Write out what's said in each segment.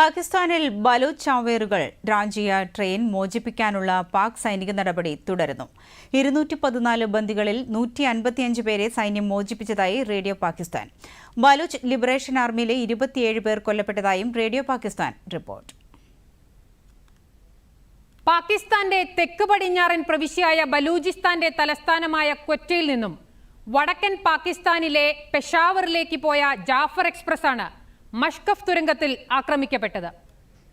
പാകിസ്ഥാനിൽ ബലൂച്ച് ചാവേറുകൾ രാഞ്ചിയ ട്രെയിൻ മോചിപ്പിക്കാനുള്ള പാക് സൈനിക നടപടി തുടരുന്നു. ഇരുന്നൂറ്റി പതിനാല് ബന്ദികളിൽ നൂറ്റി അൻപത്തിയഞ്ച് പേരെ സൈന്യം മോചിപ്പിച്ചതായി റേഡിയോ പാകിസ്ഥാൻ. ബലൂച്ച് ലിബറേഷൻ ആർമിയിലെ ഇരുപത്തിയേഴ് പേർ കൊല്ലപ്പെട്ടതായും റേഡിയോ പാകിസ്ഥാൻ റിപ്പോർട്ട്. പാകിസ്ഥാന്റെ തെക്ക് പടിഞ്ഞാറൻ പ്രവിശ്യയായ ബലൂചിസ്ഥാന്റെ തലസ്ഥാനമായ ക്വറ്റയിൽ നിന്നും വടക്കൻ പാകിസ്ഥാനിലെ പെഷാവറിലേക്ക് പോയ ജാഫർ എക്സ്പ്രസ് ആണ് മഷ്കഫ് തുരങ്കത്തിൽ ആക്രമിക്കപ്പെട്ടത്.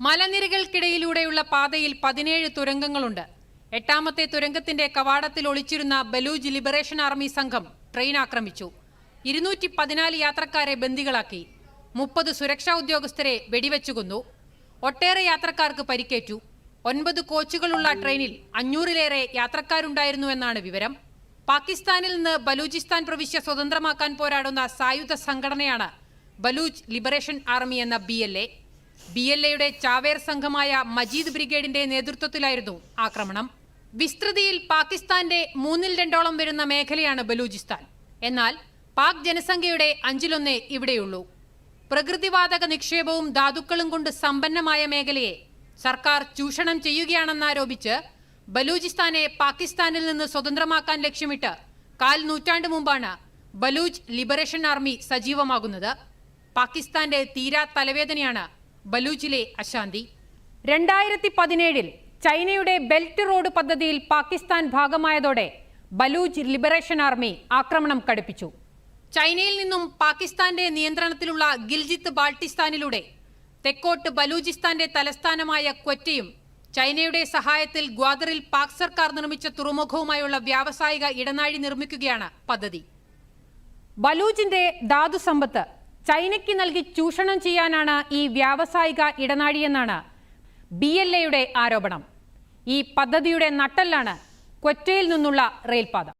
മലനിരകൾക്കിടയിലൂടെയുള്ള പാതയിൽ പതിനേഴ് തുരങ്കങ്ങളുണ്ട്. എട്ടാമത്തെ തുരങ്കത്തിന്റെ കവാടത്തിൽ ഒളിച്ചിരുന്ന ബലൂജ് ലിബറേഷൻ ആർമി സംഘം ട്രെയിൻ ആക്രമിച്ചു. ഇരുന്നൂറ്റി പതിനാല് യാത്രക്കാരെ ബന്ദികളാക്കി. മുപ്പത് സുരക്ഷാ ഉദ്യോഗസ്ഥരെ വെടിവെച്ചു കൊന്നു. ഒട്ടേറെ യാത്രക്കാർക്ക് പരിക്കേറ്റു. ഒൻപത് കോച്ചുകളുള്ള ട്രെയിനിൽ അഞ്ഞൂറിലേറെ യാത്രക്കാരുണ്ടായിരുന്നു എന്നാണ് വിവരം. പാകിസ്ഥാനിൽ നിന്ന് ബലൂചിസ്ഥാൻ പ്രവിശ്യ സ്വതന്ത്രമാക്കാൻ പോരാടുന്ന സായുധ സംഘടനയാണ് ബലൂച്ച് ലിബറേഷൻ ആർമി എന്ന B L A B L എയുടെ ചാവേർ സംഘമായ മജീദ് ബ്രിഗേഡിന്റെ നേതൃത്വത്തിലായിരുന്നു ആക്രമണം. വിസ്തൃതിയിൽ പാകിസ്ഥാന്റെ മൂന്നിൽ രണ്ടോളം വരുന്ന മേഖലയാണ് ബലൂചിസ്ഥാൻ. എന്നാൽ പാക് ജനസംഖ്യയുടെ അഞ്ചിലൊന്നേ ഇവിടെയുള്ളൂ. പ്രകൃതിവാതക നിക്ഷേപവും ധാതുക്കളും കൊണ്ട് സമ്പന്നമായ മേഖലയെ സർക്കാർ ചൂഷണം ചെയ്യുകയാണെന്നാരോപിച്ച് ബലൂചിസ്ഥാനെ പാകിസ്ഥാനിൽ നിന്ന് സ്വതന്ത്രമാക്കാൻ ലക്ഷ്യമിട്ട് കാൽ നൂറ്റാണ്ട് മുമ്പാണ് ബലൂച്ച് ലിബറേഷൻ ആർമി സജീവമാകുന്നത്. പാകിസ്ഥാന്റെ തീരാ തലവേദനയാണ് ബലൂച്ചിലെ അശാന്തി. രണ്ടായിരത്തി പതിനേഴിൽ ചൈനയുടെ ബെൽറ്റ് റോഡ് പദ്ധതിയിൽ പാകിസ്ഥാൻ ഭാഗമായതോടെ ബലൂച്ച് ലിബറേഷൻ ആർമി ആക്രമണം കടുപ്പിച്ചു. ചൈനയിൽ നിന്നും പാകിസ്ഥാന്റെ നിയന്ത്രണത്തിലുള്ള ഗിൽജിത്ത് ബാൾട്ടിസ്ഥാനിലൂടെ തെക്കോട്ട് ബലൂചിസ്ഥാന്റെ തലസ്ഥാനമായ ക്വറ്റയും ചൈനയുടെ സഹായത്തിൽ ഗ്വാദറിൽ പാക് സർക്കാർ നിർമ്മിച്ച തുറമുഖവുമായുള്ള വ്യാവസായിക ഇടനാഴി നിർമ്മിക്കുകയാണ് പദ്ധതി. ബലൂജിന്റെ ധാതു സമ്പത്ത് ചൈനയ്ക്ക് നൽകി ചൂഷണം ചെയ്യാനാണ് ഈ വ്യാവസായിക ഇടനാഴിയെന്നാണ് ബി എൽ എയുടെ ആരോപണം. ഈ പദ്ധതിയുടെ നട്ടെല്ലാണ് കൊറ്റയിൽ നിന്നുള്ള റെയിൽപാത.